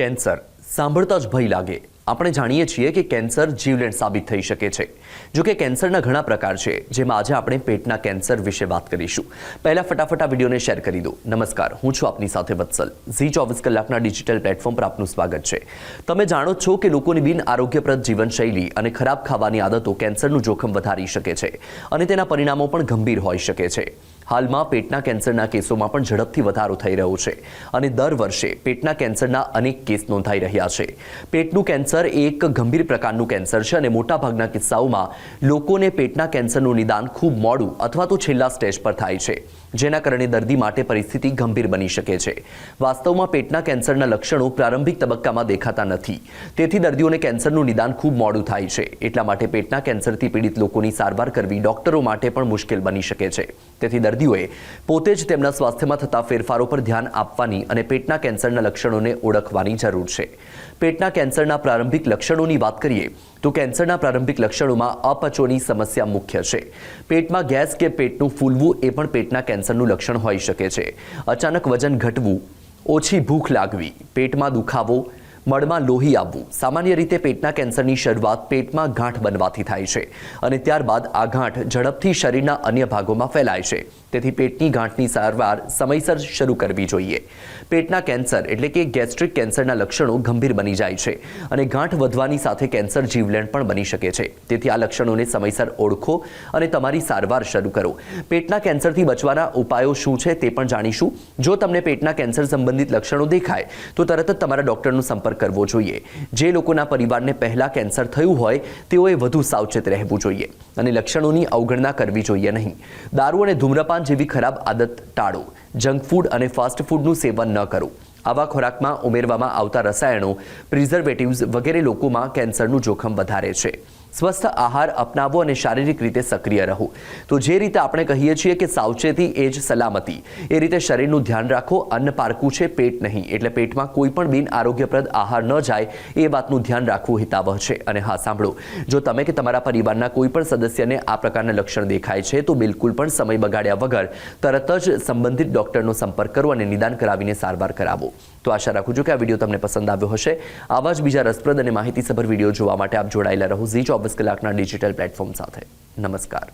Cancer. સાંભળતા જ ભય લાગે. આપણે જાણીએ છીએ કે કેન્સર જીવલેણ સાબિત થઈ શકે છે. જો કે કેન્સરના ઘણા પ્રકાર છે, જેમાં આજે આપણે પેટના કેન્સર વિશે વાત કરીશું. પહેલા ફટાફટ આ વિડીયોને શેર કરી દો. નમસ્કાર, હું છું આપની સાથે વત્સલ. ઝી ચોવીસ કલાકના ડિજિટલ પ્લેટફોર્મ પર આપનું સ્વાગત છે. તમે જાણો છો કે લોકોની બિન આરોગ્યપ્રદ જીવનશૈલી અને ખરાબ ખાવાની આદતો કેન્સરનું જોખમ વધારી શકે છે અને તેના પરિણામો પણ ગંભીર હોઈ શકે છે. હાલમાં પેટના કેન્સરના કેસોમાં પણ ઝડપથી વધારો થઈ રહ્યો છે અને દર વર્ષે પેટના કેન્સરના અનેક કેસ નોંધાઈ રહ્યા છે. પેટનું કેન્સર એક ગંભીર પ્રકારનું કેન્સર છે અને મોટાભાગના કિસ્સાઓમાં લોકોને પેટના કેન્સરનું નિદાન ખૂબ મોડું અથવા તો છેલ્લા સ્ટેજ પર થાય છે, જેના કારણે દર્દી માટે પરિસ્થિતિ ગંભીર બની શકે છે. વાસ્તવમાં પેટના કેન્સરના લક્ષણો પ્રારંભિક તબક્કામાં દેખાતા નથી. તેથી દર્દીઓને કેન્સરનું નિદાન ખૂબ મોડું થાય છે. એટલા માટે પેટના કેન્સરથી પીડિત લોકોની સારવાર કરવી ડોક્ટરો માટે પણ મુશ્કેલ બની શકે છે. તેથી દર્દીઓએ પોતે જ તેમના સ્વાસ્થ્યમાં થતા ફેરફારો પર ધ્યાન આપવાની અને પેટના કેન્સરના લક્ષણોને ઓળખવાની જરૂર છે. પેટના કેન્સરના પ્રારંભિક લક્ષણોની વાત કરીએ, તો કેન્સરના પ્રારંભિક લક્ષણોમાં અપચોની સમસ્યા મુખ્ય છે. પેટમાં ગેસ કે પેટનું ફૂલવું એ પણ પેટના કેન્સરનું લક્ષણ હોઈ શકે છે. અચાનક વજન ઘટવું, ઓછી ભૂખ લાગવી, પેટમાં દુખાવો મળમાં લોહી આવવું. સામાન્ય રીતે પેટના કેન્સરની શરૂઆત પેટમાં ગાંઠ બનવાથી થાય છે અને ત્યારબાદ આ ગાંઠ ઝડપથી શરીરના અન્ય ભાગોમાં ફેલાય છે. તેથી પેટની ગાંઠની સારવાર સમયસર શરૂ કરવી જોઈએ. પેટના કેન્સર એટલે કે ગેસ્ટ્રિક કેન્સરના લક્ષણો ગંભીર બની જાય છે અને ગાંઠ વધવાની સાથે કેન્સર જીવલેણ પણ બની શકે છે. તેથી આ લક્ષણોને સમયસર ઓળખો અને તમારી સારવાર શરૂ કરો. પેટના કેન્સરથી બચવાના ઉપાયો શું છે તે પણ જાણીશું. જો તમને પેટના કેન્સર સંબંધિત લક્ષણો દેખાય, તો તરત જ તમારા ડોક્ટરનો સંપર્ક કરવો જોઈએ. જે લોકોના પરિવારને પહેલા કેન્સર થયું હોય, તેઓએ વધુ સાવચેત રહેવું જોઈએ અને લક્ષણોની અવગણના કરવી જોઈએ નહીં. દારૂ અને ધૂમ્રપાન જેવી ખરાબ આદત ટાળો. જંક ફૂડ અને ફાસ્ટ ફૂડનું સેવન ન કરો. આવા ખોરાકમાં ઉમેરવામાં આવતા રસાયણો પ્રિઝર્વેટિવ્સ વગેરે લોકોમાં કેન્સરનું જોખમ વધારે છે. સ્વસ્થ આહાર અપનાવો અને શારીરિક રીતે સક્રિય રહો. તો જે રીતે આપણે કહીએ છીએ કે સાવચેતી એ જ સલામતી. એ રીતે શરીરનું ધ્યાન રાખો, અન્ન પારકું છે, પેટ નહીં. એટલે પેટમાં કોઈ પણ બિન આરોગ્યપ્રદ આહાર ન જાય, એ વાતનું ધ્યાન રાખવું હિતાવહ છે. અને હા, સાંભળો. જો તમે કે તમારા પરિવારના કોઈ પણ સદસ્યને આ પ્રકારના લક્ષણ દેખાય છે, તો બિલકુલ પણ સમય બગાડ્યા વગર તરત જ સંબંધિત ડોક્ટરનો સંપર્ક કરો અને નિદાન કરાવીને સારવાર કરાવો. તો આશા રાખું છું કે આ વીડિયો તમને પસંદ આવ્યો હશે. આવા જ બીજા રસપ્રદ અને માહિતીસભર વીડિયો જોવા માટે આપ જોડાયેલા રહો. ઝી ચોવીસ કલાકના ડિજિટલ પ્લેટફોર્મ સાથે. નમસ્કાર.